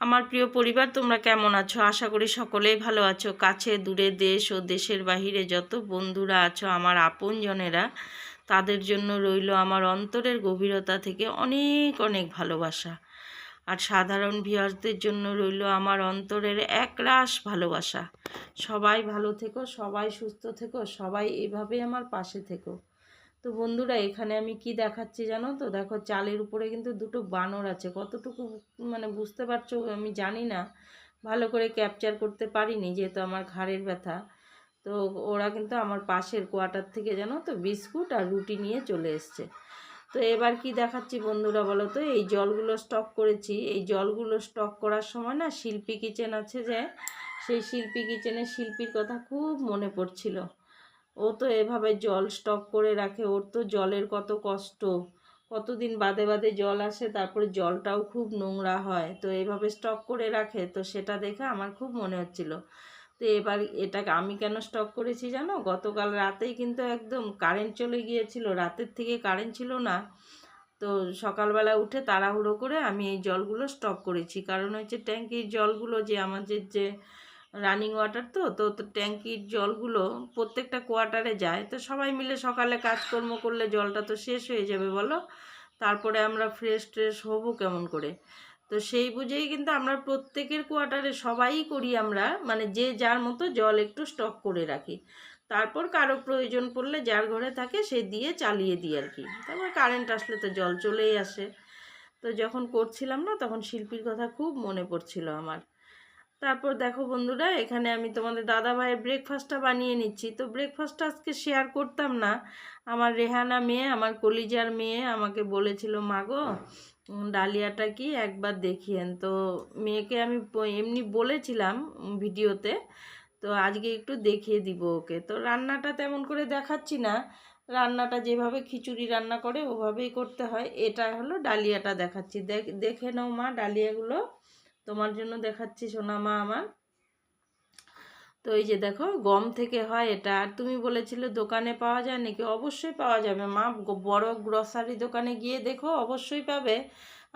আমার প্রিয় পরিবার, তোমরা কেমন আছো? আশা করি সকলেই ভালো আছো। কাছে, দূরে দেশ ও দেশের বাহিরে যত বন্ধুরা আছো, আমার আপনজনেরা তাদের জন্য রইল আমার অন্তরের গভীরতা থেকে অনেক অনেক ভালোবাসা। আর সাধারণ ভিউয়ার্সদের জন্য রইল আমার অন্তরের একরাশ ভালোবাসা। সবাই ভালো থেকো, সবাই সুস্থ থেকো, সবাই এভাবে আমার পাশে থেকো। তো বন্ধুরা, এখানে আমি কি দেখাচ্ছি জানো তো? দেখো, চালের উপরে কিন্তু দুটো বানর আছে। কতটুকু মানে বুঝতে পারছ আমি জানি না। ভালো করে ক্যাপচার করতে পারিনি, যেহেতু আমার ঘাড়ের ব্যথা। তো ওরা কিন্তু আমার পাশের কোয়ার্টার থেকে জানো তো, বিস্কুট আর রুটি নিয়ে চলে এসছে। তো এবার কি দেখাচ্ছি বন্ধুরা বলো তো? এই জলগুলো স্টক করেছি। এই জলগুলো স্টক করার সময় না, শিল্পী কিচেন আছে যে, সেই শিল্পী কিচেনের শিল্পীর কথা খুব মনে পড়ছিল। ও তো এভাবে জল স্টক করে রাখে, ওর তো জলের কত কষ্ট। কতদিন বাদে বাদে জল আসে, তারপরে জলটাও খুব নোংরা হয়। তো এভাবে স্টক করে রাখে, তো সেটা দেখে আমার খুব মনে হচ্ছিল। তো এবার এটাকে আমি কেন স্টক করেছি জানো? গতকাল রাতেই কিন্তু একদম কারেন্ট চলে গিয়েছিল, রাতের থেকে কারেন্ট ছিল না। তো সকালবেলা উঠে তাড়াহুড়ো করে আমি এই জলগুলো স্টক করেছি। কারণ হচ্ছে ট্যাঙ্কির জলগুলো যে আমাদের যে রানিং ওয়াটার তো তো ট্যাঙ্কির জলগুলো প্রত্যেকটা কোয়ার্টারে যায়। তো সবাই মিলে সকালে কাজকর্ম করলে জলটা তো শেষ হয়ে যাবে বলো? তারপরে আমরা ফ্রেশ ট্রেশ হব কেমন করে? তো সেই বুঝেই কিন্তু আমরা প্রত্যেকের কোয়ার্টারে সবাই করি আমরা মানে যে যার মতো জল একটু স্টক করে রাখি। তারপর কারও প্রয়োজন পড়লে যার ঘরে থাকে সে দিয়ে চালিয়ে দিই আর কি। তারপর কারেন্ট আসলে তো জল চলেই আসে। তো যখন করছিলাম না, তখন শিল্পীর কথা খুব মনে পড়ছিল আমার। তারপর দেখো বন্ধুরা, এখানে আমি তোমাদের দাদা ভাইয়ের ব্রেকফাস্টটা বানিয়ে নিচ্ছি। তো ব্রেকফাস্টটা আজকে শেয়ার করতাম না। আমার রেহানা মেয়ে, আমার কলিজার মেয়ে আমাকে বলেছিল মাগো ডালিয়াটা কি একবার দেখিয়েন। তো মেয়েকে আমি এমনি বলেছিলাম ভিডিওতে, তো আজকে একটু দেখিয়ে দিব ওকে। তো রান্নাটা তেমন করে দেখাচ্ছি না। রান্নাটা যেভাবে খিচুড়ি রান্না করে, ওভাবেই করতে হয়। এটা হলো ডালিয়াটা দেখাচ্ছি। দেখে নাও মা, ডালিয়াগুলো তোমার জন্য দেখাচ্ছি সোনা মা আমার। তো এই যে দেখো, গম থেকে হয় এটা। আর তুমি বলেছিলে দোকানে পাওয়া যায় নাকি? অবশ্যই পাওয়া যাবে মা। বড় গ্রসারি দোকানে গিয়ে দেখো, অবশ্যই পাবে।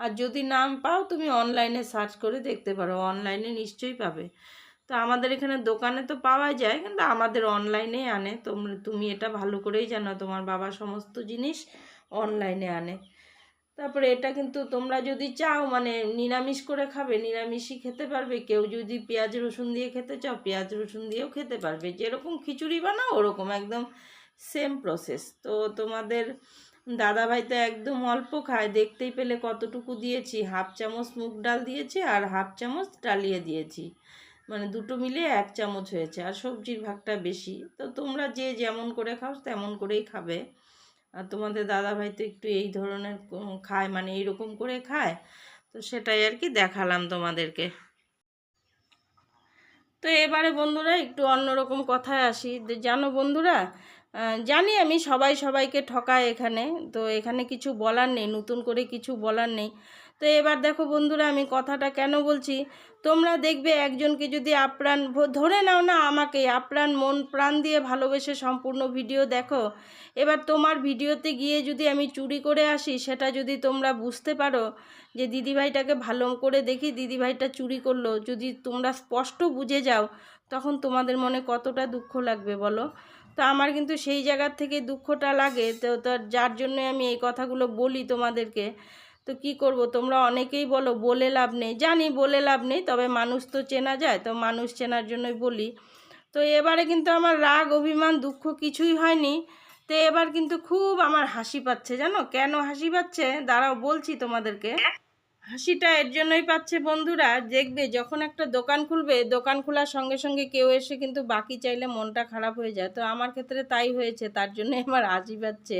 আর যদি নাম পাও, তুমি অনলাইনে সার্চ করে দেখতে পারো। অনলাইনে নিশ্চয়ই পাবে। তো আমাদের এখানে দোকানে তো পাওয়া যায়, কিন্তু আমাদের অনলাইনে আনে। তোমরা তুমি এটা ভালো করেই জানো, তোমার বাবা সমস্ত জিনিস অনলাইনে আনে। তারপরে এটা কিন্তু তোমরা যদি চাও মানে নিরামিষ করে খাবে, নিরামিষই খেতে পারবে। কেউ যদি পেঁয়াজ রসুন দিয়ে খেতে চাও, পেঁয়াজ রসুন দিয়েও খেতে পারবে। যেরকম খিচুড়ি বানাও, ওরকম একদম সেম প্রসেস তো তোমাদের দাদাভাই তো একদম অল্প খায়, দেখতেই পেলে কতটুকু দিয়েছি। হাফ চামচ মুগ ডাল দিয়েছি আর হাফ চামচ ডালিয়ে দিয়েছি। মানে দুটো মিলিয়ে এক চামচ হয়েছে, আর সবজির ভাগটা বেশি। তো তোমরা যে যেমন করে খাও, তেমন করেই খাবে। আর তোমাদের দাদাভাই তো একটু এই ধরনের খায় মানে এইরকম করে খায়, তো সেটাই আর কি দেখালাম তোমাদেরকে। তো এবারে বন্ধুরা একটু অন্যরকম কথায় আসি। জানো বন্ধুরা জানি আমি সবাই সবাইকে ঠকায় এখানে, তো এখানে কিছু বলার নেই, নতুন করে কিছু বলার নেই। তো এবার দেখো বন্ধুরা আমি কথাটা কেন বলছি? তোমরা দেখবে একজনকে যদি আপ্রাণ ধরে নাও না আমাকে, আপ্রাণ মন প্রাণ দিয়ে ভালোবেসে সম্পূর্ণ ভিডিও দেখো। এবার তোমার ভিডিওতে গিয়ে যদি আমি চুরি করে আসি, সেটা যদি তোমরা বুঝতে পারো যে দিদিভাইটাকে ভালো করে দেখি, দিদিভাইটা চুরি করল, যদি তোমরা স্পষ্ট বুঝে যাও, তখন তোমাদের মনে কতটা দুঃখ লাগবে বলো? তো আমার কিন্তু সেই জায়গার থেকে দুঃখটা লাগে। তো যার জন্য আমি এই কথাগুলো বলি তোমাদেরকে। তো কি করব? তোমরা অনেকেই বলো, বলে লাভ নেই। জানি বলে লাভ নেই, তবে মানুষ তো চেনা যায়, তো মানুষ চেনার জন্যই বলি। তো এবারে কিন্তু আমার রাগ, অভিমান, দুঃখ কিছুই হয়নি। তো এবার কিন্তু খুব আমার হাসি পাচ্ছে, জানো? কেন হাসি পাচ্ছে? দাঁড়াও, বলছি তোমাদেরকে। হাসিটা এর জন্যই পাচ্ছে বন্ধুরা, দেখবে যখন একটা দোকান খুলবে, দোকান খোলার সঙ্গে সঙ্গে কেউ এসে কিন্তু বাকি চাইলে মনটা খারাপ হয়ে যায়। তো আমার ক্ষেত্রে তাই হয়েছে, তার জন্য আমার হাসি পাচ্ছে।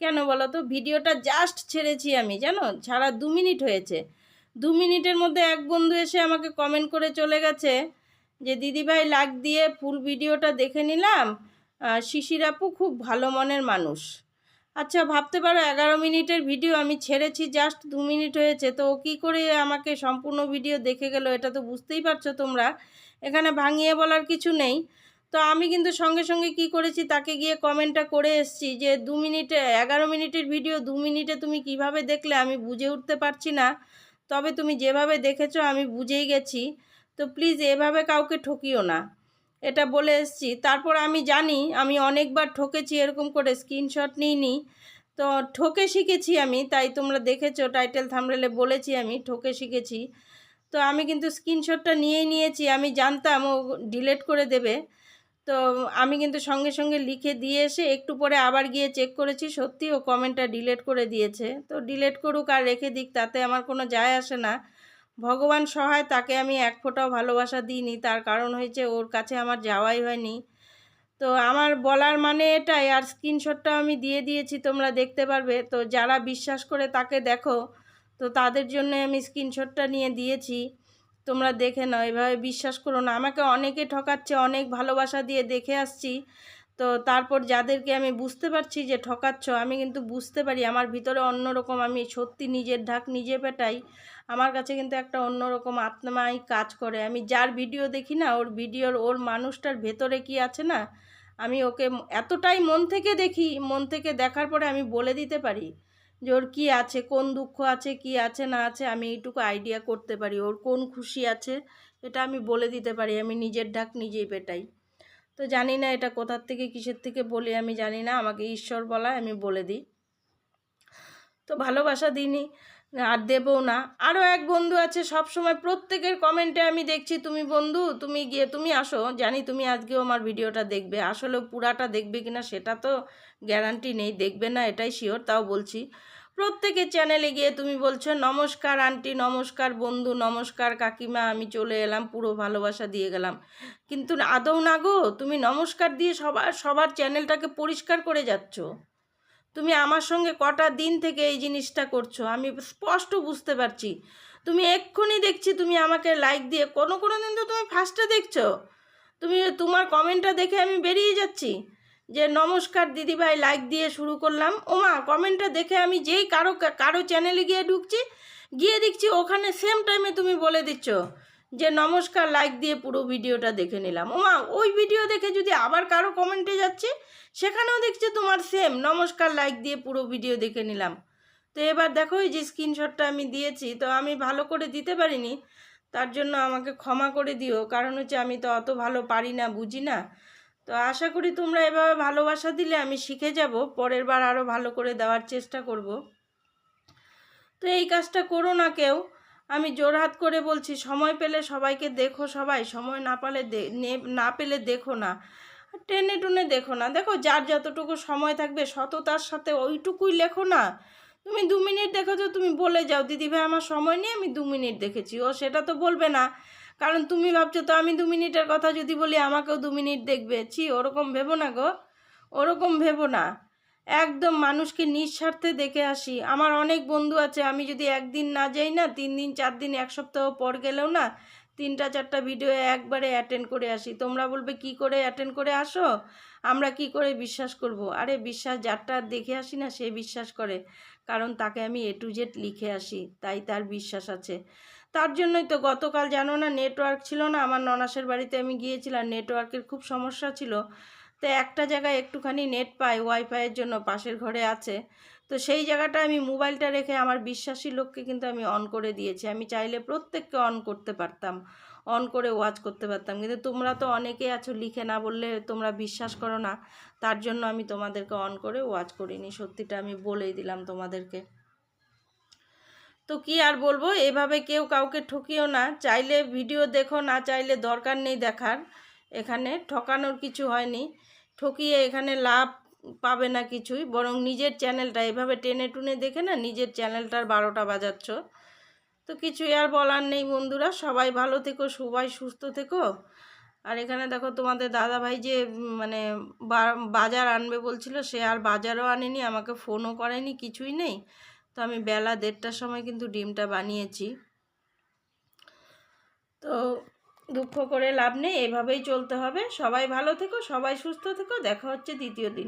কেন বলো তো? ভিডিওটা জাস্ট ছেড়েছি আমি, জানো? ছাড়া দু মিনিট হয়েছে। দু মিনিটের মধ্যে এক বন্ধু এসে আমাকে কমেন্ট করে চলে গেছে যে, দিদিভাই লাগ দিয়ে ফুল ভিডিওটা দেখে নিলাম। শিশির আপু খুব ভালো মনের মানুষ। আচ্ছা ভাবতে পারো, এগারো মিনিটের ভিডিও আমি ছেড়েছি জাস্ট দু মিনিট হয়েছে। তো কী করে আমাকে সম্পূর্ণ ভিডিও দেখে গেল? এটা তো বুঝতেই পারছ তোমরা। এখানে ভাঙিয়ে বলার কিছু নেই। তো আমি কিন্তু সঙ্গে সঙ্গে কি করেছি, তাকে গিয়ে কমেন্টটা করে এসছি যে, দু মিনিটে, এগারো মিনিটের ভিডিও দু মিনিটে তুমি কীভাবে দেখলে আমি বুঝে উঠতে পারছি না। তবে তুমি যেভাবে দেখেছ আমি বুঝেই গেছি। তো প্লিজ এভাবে কাউকে ঠকিও না। এটা বলে এসছি। তারপর আমি জানি, আমি অনেকবার ঠকেছি, এরকম করে স্ক্রিনশট নিইনি। তো ঠকে শিখেছি আমি, তাই তোমরা দেখেছ টাইটেল থামরেলে বলেছি আমি, ঠকে শিখেছি। তো আমি কিন্তু স্ক্রিনশটটা নিয়েই নিয়েছি, আমি জানতাম ও ডিলেট করে দেবে। তো আমি কিন্তু সঙ্গে সঙ্গে লিখে দিয়ে এসে একটু পরে আবার গিয়ে চেক করেছি সত্যি ও কমেন্টটা ডিলেট করে দিয়েছে। তো ডিলেট করুক আর রেখে দিক, তাতে আমার কোনো যায় আসে না। ভগবান সহায়, তাকে আমি এক ফোঁটাও ভালোবাসা দিইনি। তার কারণ হয়েছে ওর কাছে আমার যাওয়াই হয়নি। তো আমার বলার মানে এটাই, আর স্ক্রিনশটটা আমি দিয়ে দিয়েছি, তোমরা দেখতে পারবে। তো যারা বিশ্বাস করে তাকে দেখো, তো তাদের জন্য আমি স্ক্রিনশটটা নিয়ে দিয়েছি। তোমরা দেখে নাও, এভাবে বিশ্বাস করো না। আমাকে অনেকে ঠকাচ্ছে, অনেক ভালোবাসা দিয়ে দেখে আসছি। তো তারপর যাদেরকে আমি বুঝতে পারছি যে ঠকাচ্ছ, আমি কিন্তু বুঝতে পারি, আমার ভিতরে অন্যরকম আমি সত্যি নিজের ঢাক নিজে পেটাই। আমার কাছে কিন্তু একটা অন্যরকম আত্মাই কাজ করে। আমি যার ভিডিও দেখি না, ওর ভিডিওর, ওর মানুষটার ভেতরে কি আছে না, আমি ওকে এতটাই মন থেকে দেখি, মন থেকে দেখার পরে আমি বলে দিতে পারি। যে ওর কী আছে, কোন দুঃখ আছে, কি আছে, না আছে, আমি এইটুকু আইডিয়া করতে পারি। ওর কোন খুশি আছে, এটা আমি বলে দিতে পারি। আমি নিজের ঢাক নিজেই পেটাই। তো জানি না এটা কোথার থেকে, কিসের থেকে বলি আমি জানি না। আমাকে ঈশ্বর বলা আমি বলে দিই। তো ভালোবাসা দিইনি আর দেবও না। আরও এক বন্ধু আছে সব সময় প্রত্যেকের কমেন্টে আমি দেখছি, তুমি বন্ধু, তুমি গিয়ে, তুমি আসো। জানি তুমি আজকেও আমার ভিডিওটা দেখবে। আসলে পুরাটা দেখবে কিনা সেটা তো গ্যারান্টি নেই, দেখবে না, এটাই শিওর তাও বলছি। প্রত্যেকের চ্যানেলে গিয়ে তুমি বলছো, নমস্কার আন্টি নমস্কার বন্ধু, নমস্কার কাকিমা, আমি চলে এলাম, পুরো ভালোবাসা দিয়ে গেলাম। কিন্তু আদৌ না গো, তুমি নমস্কার দিয়ে সবার সবার চ্যানেলটাকে পরিষ্কার করে যাচ্ছ। তুমি আমার সঙ্গে কটা দিন থেকে এই জিনিসটা করছ? আমি স্পষ্ট বুঝতে পারছি। তুমি এক্ষুনি দেখছি তুমি আমাকে লাইক দিয়ে, কোনো কোনো দিন তো তুমি ফার্স্টে দেখছ। তুমি তোমার কমেন্টটা দেখে আমি বেরিয়ে যাচ্ছি। যে নমস্কার দিদিভাই লাইক দিয়ে শুরু করলাম। ওমা কমেন্টটা দেখে আমি যেই কারও কারও চ্যানেলে গিয়ে ঢুকছি, গিয়ে দেখছি ওখানে সেম টাইমে তুমি বলে দিচ্ছ। যে নমস্কার লাইক দিয়ে পুরো ভিডিওটা দেখে নিলাম। ওমা, ওই ভিডিও দেখে যদি আবার কারও কমেন্টে যাচ্ছি, সেখানেও দেখছি তোমার সেম নমস্কার লাইক দিয়ে পুরো ভিডিও দেখে নিলাম। তো এবার দেখো, এই যে স্ক্রিনশটটা আমি দিয়েছি, তো আমি ভালো করে দিতে পারিনি, তার জন্য আমাকে ক্ষমা করে দিও। কারণ হচ্ছে আমি তো অত ভালো পারি না, বুঝি না। তো আশা করি তোমরা এভাবে ভালোবাসা দিলে আমি শিখে যাব, পরের বার আরও ভালো করে দেওয়ার চেষ্টা করব। তো এই কাজটা করো না কেউ। আমি জোরহাত করে বলছি, সময় পেলে সবাইকে দেখো সবাই, সময় না পালে না পেলে দেখো না। টেনে টুনে দেখো না। দেখো যার যতটুকু সময় থাকবে সততার সাথে ওইটুকুই লেখো না। তুমি দু মিনিট দেখো তো তুমি বলে যাও দিদিভাই আমার সময় নেই, আমি দু মিনিট দেখেছি। ও সেটা তো বলবে না। কারণ তুমি ভাবছ, তো আমি দু মিনিটের কথা যদি বলি, আমাকেও দু মিনিট দেখবে। ছি, ওরকম ভেবো না গো, ওরকম ভেবো না। একদম মানুষকে নিঃস্বার্থে দেখে আসি। আমার অনেক বন্ধু আছে, আমি যদি একদিন না যাই না, তিন দিন, চার দিন, এক সপ্তাহ পর গেলেও না, তিনটা, চারটা ভিডিও একবারে অ্যাটেন্ড করে আসি। তোমরা বলবে, কি করে অ্যাটেন্ড করে আসো? আমরা কি করে বিশ্বাস করব? আরে বিশ্বাস যারটা দেখে আসি না, সে বিশ্বাস করে। কারণ তাকে আমি এ টু জেড লিখে আসি, তাই তার বিশ্বাস আছে। তার জন্যই তো গতকাল জানো না নেটওয়ার্ক ছিল না, আমার ননাসের বাড়িতে আমি গিয়েছিলাম নেটওয়ার্কের খুব সমস্যা ছিল। তো একটা জায়গায় একটুখানি নেট পাই ওয়াইফাইয়ের জন্য পাশের ঘরে আছে। তো সেই জায়গাটা আমি মোবাইলটা রেখে আমার বিশ্বাসী লোককে কিন্তু আমি অন করে দিয়েছি। আমি চাইলে প্রত্যেককে অন করতে পারতাম অন করে ওয়াচ করতে পারতাম। কিন্তু তোমরা তো অনেকে আছো, লিখে না বললে তোমরা বিশ্বাস করো না। তার জন্য আমি তোমাদেরকে অন করে ওয়াচ করিনি। সত্যিটা আমি বলেই দিলাম তোমাদেরকে। তো কি আর বলব? এভাবে কেউ কাউকে ঠকিও না। চাইলে ভিডিও দেখো, না চাইলে দরকার নেই দেখার। এখানে ঠকানোর কিছু হয়নি। ঠকিয়ে এখানে লাভ পাবে না কিছুই, বরং নিজের চ্যানেলটা, এভাবে টেনে টুনে দেখে না নিজের চ্যানেলটার বারোটা বাজাচ্ছ। তো কিছুই আর বলার নেই বন্ধুরা, সবাই ভালো থেকো, সবাই সুস্থ থেকো। আর এখানে দেখো তোমাদের দাদা ভাই যে মানে বাজার আনবে বলছিল, সে আর বাজারও আনেনি, আমাকে ফোনও করেনি, কিছুই নেই। তো আমি বেলা দেড়টার সময় কিন্তু ডিমটা বানিয়েছি। তো দুঃখ করে লাভ নেই, এভাবেই চলতে হবে। সবাই ভালো থেকো, সবাই সুস্থ থেকো, দেখা হচ্ছে দ্বিতীয় দিন।